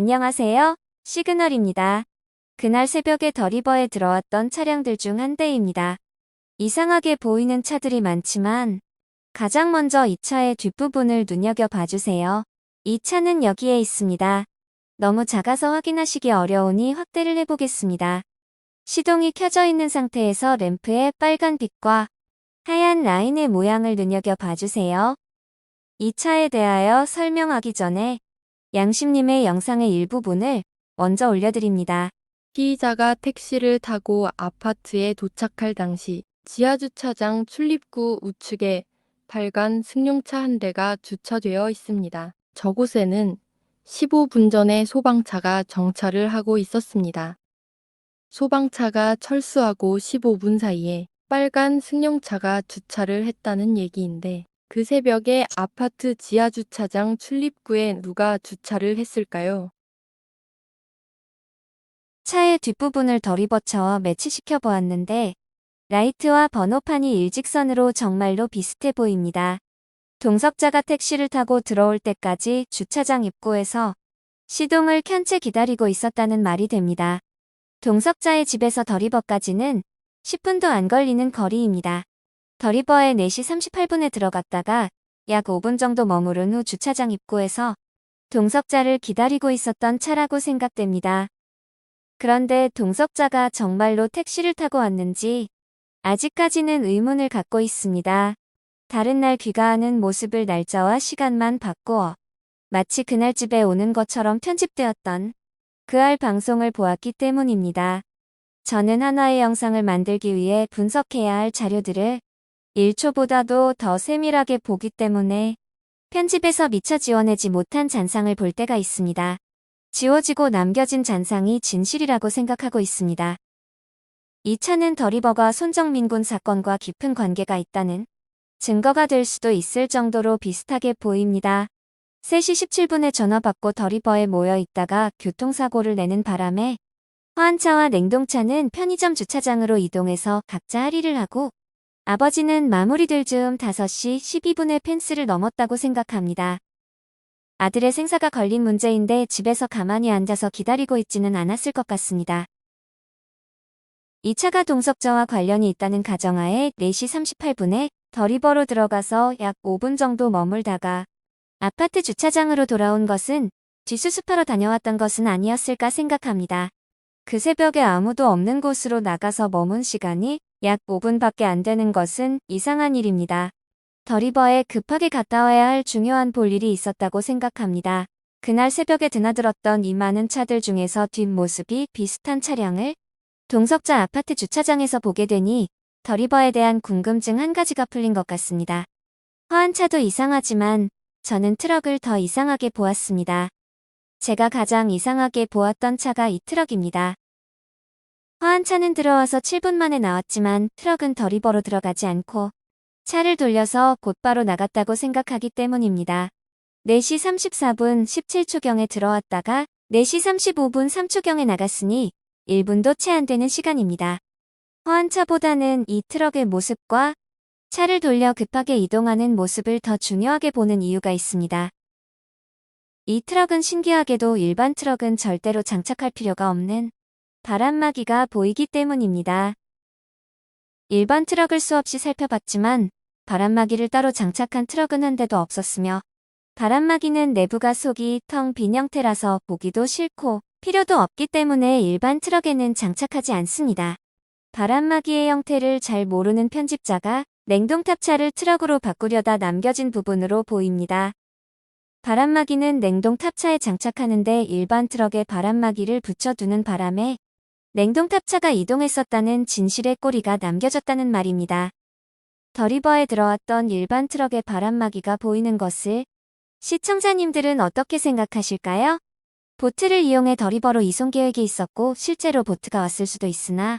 안녕하세요. 시그널입니다. 그날 새벽에 더리버에 들어왔던 차량들 중 한 대입니다. 이상하게 보이는 차들이 많지만 가장 먼저 이 차의 뒷부분을 눈여겨 봐 주세요. 이 차는 여기에 있습니다. 너무 작아서 확인하시기 어려우니 확대를 해보겠습니다. 시동이 켜져 있는 상태에서 램프의 빨간 빛과 하얀 라인의 모양을 눈여겨 봐 주세요. 이 차에 대하여 설명하기 전에 양심님의 영상의 일부분을 먼저 올려드립니다. 피의자가 택시를 타고 아파트에 도착할 당시 지하주차장 출입구 우측에 빨간 승용차 한 대가 주차되어 있습니다. 저곳에는 15분 전에 소방차가 정차를 하고 있었습니다. 소방차가 철수하고 15분 사이에 빨간 승용차가 주차를 했다는 얘기인데 그 새벽에 아파트 지하주차장 출입구에 누가 주차를 했을까요? 차의 뒷부분을 덜입어쳐 매치시켜 보았는데 라이트와 번호판이 일직선으로 정말로 비슷해 보입니다. 동석자가 택시를 타고 들어올 때까지 주차장 입구에서 시동을 켠 채 기다리고 있었다는 말이 됩니다. 동석자의 집에서 덜이버까지는 10분도 안 걸리는 거리입니다. 덜이버에 4시 38분에 들어갔다가 약 5분 정도 머무른 후 주차장 입구에서 동석자를 기다리고 있었던 차라고 생각됩니다. 그런데 동석자가 정말로 택시를 타고 왔는지 아직까지는 의문을 갖고 있습니다. 다른 날 귀가하는 모습을 날짜와 시간만 바꾸어 마치 그날 집에 오는 것처럼 편집되었던 그 알 방송을 보았기 때문입니다. 저는 하나의 영상을 만들기 위해 분석해야 할 자료들을 1초보다도 더 세밀하게 보기 때문에 편집에서 미처 지워내지 못한 잔상을 볼 때가 있습니다. 지워지고 남겨진 잔상이 진실이라고 생각하고 있습니다. 이 차는 더리버가 손정민 군 사건과 깊은 관계가 있다는 증거가 될 수도 있을 정도로 비슷하게 보입니다. 3시 17분에 전화 받고 더리버에 모여 있다가 교통사고를 내는 바람에 화환차와 냉동차는 편의점 주차장으로 이동해서 각자 할일을 하고 아버지는 마무리될 즈음 5시 12분에 펜스를 넘었다고 생각합니다. 아들의 생사가 걸린 문제인데 집에서 가만히 앉아서 기다리고 있지는 않았을 것 같습니다. 이 차가 동석자와 관련이 있다는 가정하에 4시 38분에 더리버로 들어가서 약 5분 정도 머물다가 아파트 주차장으로 돌아온 것은 뒷수습하러 다녀왔던 것은 아니었을까 생각합니다. 그 새벽에 아무도 없는 곳으로 나가서 머문 시간이 약 5분밖에 안 되는 것은 이상한 일입니다. 더리버에 급하게 갔다 와야 할 중요한 볼일이 있었다고 생각합니다. 그날 새벽에 드나들었던 이 많은 차들 중에서 뒷모습이 비슷한 차량을 동석자 아파트 주차장에서 보게 되니 더리버에 대한 궁금증 한 가지가 풀린 것 같습니다. 화환차도 이상하지만 저는 트럭을 더 이상하게 보았습니다. 제가 가장 이상하게 보았던 차가 이 트럭입니다. 화환차는 들어와서 7분 만에 나왔지만 트럭은 더리버로 들어가지 않고 차를 돌려서 곧바로 나갔다고 생각하기 때문입니다. 4시 34분 17초경에 들어왔다가 4시 35분 3초경에 나갔으니 1분도 채 안 되는 시간입니다. 화환차보다는 이 트럭의 모습과 차를 돌려 급하게 이동하는 모습을 더 중요하게 보는 이유가 있습니다. 이 트럭은 신기하게도 일반 트럭은 절대로 장착할 필요가 없는 바람막이가 보이기 때문입니다. 일반 트럭을 수없이 살펴봤지만 바람막이를 따로 장착한 트럭은 한 대도 없었으며 바람막이는 내부가 속이 텅 빈 형태라서 보기도 싫고 필요도 없기 때문에 일반 트럭에는 장착하지 않습니다. 바람막이의 형태를 잘 모르는 편집자가 냉동탑차를 트럭으로 바꾸려다 남겨진 부분으로 보입니다. 바람막이는 냉동 탑차에 장착하는데 일반 트럭에 바람막이를 붙여두는 바람에 냉동 탑차가 이동했었다는 진실의 꼬리가 남겨졌다는 말입니다. 더리버에 들어왔던 일반 트럭의 바람막이가 보이는 것을 시청자님들은 어떻게 생각하실까요? 보트를 이용해 더리버로 이송 계획이 있었고 실제로 보트가 왔을 수도 있으나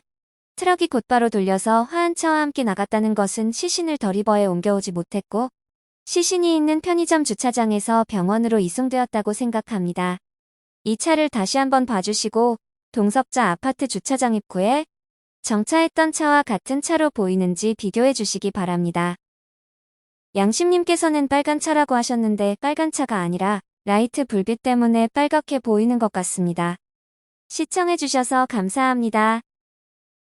트럭이 곧바로 돌려서 화환차와 함께 나갔다는 것은 시신을 더리버에 옮겨오지 못했고 시신이 있는 편의점 주차장에서 병원으로 이송되었다고 생각합니다. 이 차를 다시 한번 봐주시고 동석자 아파트 주차장 입구에 정차했던 차와 같은 차로 보이는지 비교해 주시기 바랍니다. 양심님께서는 빨간 차라고 하셨는데 빨간 차가 아니라 라이트 불빛 때문에 빨갛게 보이는 것 같습니다. 시청해주셔서 감사합니다.